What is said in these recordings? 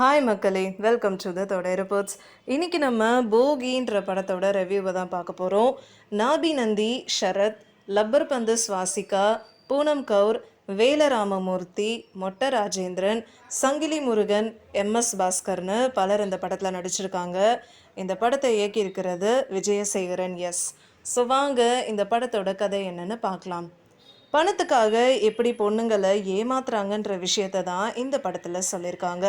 Hi மக்களே. Welcome to the தொடர் reports இன்றைக்கி நம்ம போகின்ற படத்தோட ரிவ்யூவை தான் பார்க்க போகிறோம் நாபி நந்தி ஷரத் லப்பர் பந்து சுவாசிகா பூனம் கவுர் வேலராமமூர்த்தி மொட்ட ராஜேந்திரன் சங்கிலி முருகன் எம்எஸ் பாஸ்கர்னு பலர் இந்த படத்தில் நடிச்சிருக்காங்க. இந்த படத்தை இயக்கியிருக்கிறது விஜயசேகரன் எஸ். ஸோ வாங்க இந்த படத்தோட கதை என்னென்னு பார்க்கலாம். பணத்துக்காக எப்படி பொண்ணுங்களை ஏமாத்துறாங்கன்ற விஷயத்தை தான் இந்த படத்தில் சொல்லியிருக்காங்க.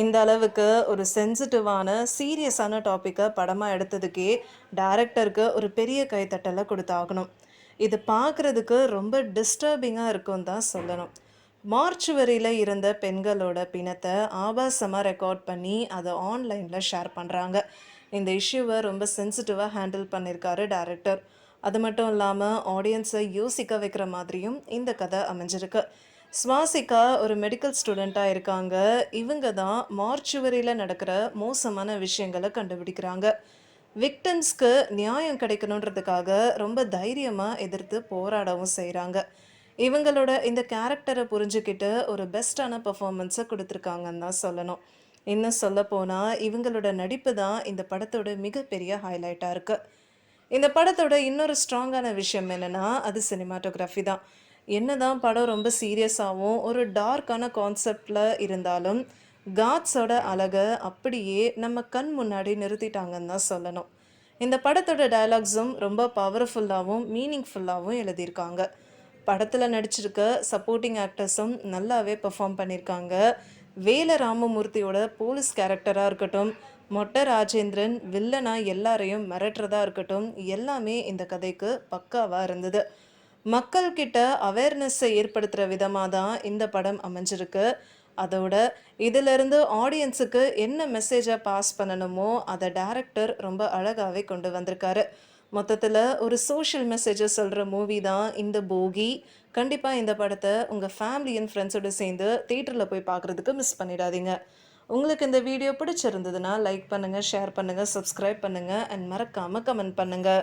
இந்த அளவுக்கு ஒரு சென்சிட்டிவான சீரியஸான டாப்பிக்கை படமாக எடுத்ததுக்கே டேரக்டருக்கு ஒரு பெரிய கைத்தட்டலை கொடுத்தாகணும். இது பார்க்குறதுக்கு ரொம்ப டிஸ்டர்பிங்காக இருக்கும் தான் சொல்லணும். மார்ச்சுவரியில் இருந்த பெண்களோட பிணத்தை ஆபாசமாக ரெக்கார்ட் பண்ணி அதை ஆன்லைனில் ஷேர் பண்ணுறாங்க இந்த இஷ்யூவை ரொம்ப சென்சிட்டிவாக ஹேண்டில் பண்ணியிருக்காரு டேரக்டர் அது மட்டும் இல்லாமல் ஆடியன்ஸை யோசிக்க வைக்கிற மாதிரியும் இந்த கதை அமைஞ்சிருக்கு. ஸ்வாசிகா ஒரு மெடிக்கல் ஸ்டூடெண்ட்டாக இருக்காங்க. இவங்க தான் மார்ச்சுவரியில் நடக்கிற மோசமான விஷயங்களை கண்டுபிடிக்கிறாங்க. விக்டம்ஸ்க்கு நியாயம் கிடைக்கணுன்றதுக்காக ரொம்ப தைரியமாக எதிர்த்து போராடவும் செய்கிறாங்க இவங்களோட இந்த கேரக்டரை புரிஞ்சுக்கிட்டு ஒரு பெஸ்ட்டான பர்ஃபார்மன்ஸை கொடுத்துருக்காங்கன்னு தான் சொல்லணும். இன்னும் சொல்லப்போனால் இவங்களோட நடிப்பு தான் இந்த படத்தோட மிகப்பெரிய ஹைலைட்டாக இருக்குது இந்த படத்தோட இன்னொரு ஸ்ட்ராங்கான விஷயம் என்னென்னா அது சினிமாட்டோகிராஃபி தான். என்னதான் படம் ரொம்ப சீரியஸாகவும் ஒரு டார்க்கான கான்செப்டில் இருந்தாலும் காட்ஸோட அழகை அப்படியே நம்ம கண் முன்னாடி நிறுத்திட்டாங்கன்னு தான் சொல்லணும். இந்த படத்தோட டயலாக்ஸும் ரொம்ப பவர்ஃபுல்லாகவும் மீனிங்ஃபுல்லாகவும் எழுதியிருக்காங்க. படத்தில் நடிச்சிருக்க சப்போர்ட்டிங் ஆக்டர்ஸும் நல்லாவே பெர்ஃபார்ம் பண்ணியிருக்காங்க. வேல ராமமூர்த்தியோட போலீஸ் கேரக்டராக இருக்கட்டும் மொட்டை ராஜேந்திரன் வில்லனா எல்லாரையும் மிரட்டுறதா இருக்கட்டும் எல்லாமே இந்த கதைக்கு பக்காவாக இருந்தது. மக்கள்கிட்ட அவேர்னஸ்ஸை ஏற்படுத்துகிற விதமாக தான் இந்த படம் அமைஞ்சிருக்கு. அதோட இதிலிருந்து ஆடியன்ஸுக்கு என்ன மெசேஜை பாஸ் பண்ணணுமோ அதை டேரக்டர் ரொம்ப அழகாகவே கொண்டு வந்திருக்காரு. மொத்தத்தில் ஒரு சோஷியல் மெசேஜை சொல்கிற மூவி தான் இந்த போகி. கண்டிப்பாக இந்த படத்தை உங்கள் ஃபேமிலி அண்ட் ஃப்ரெண்ட்ஸோடு சேர்ந்து தேட்டரில் போய் பார்க்குறதுக்கு மிஸ் பண்ணிடாதீங்க. உங்களுக்கு இந்த வீடியோ பிடிச்சிருந்ததுன்னா லைக் பண்ணுங்கள் ஷேர் பண்ணுங்கள் சப்ஸ்கிரைப் பண்ணுங்கள் அண்ட் மறக்காமல் கமெண்ட் பண்ணுங்கள்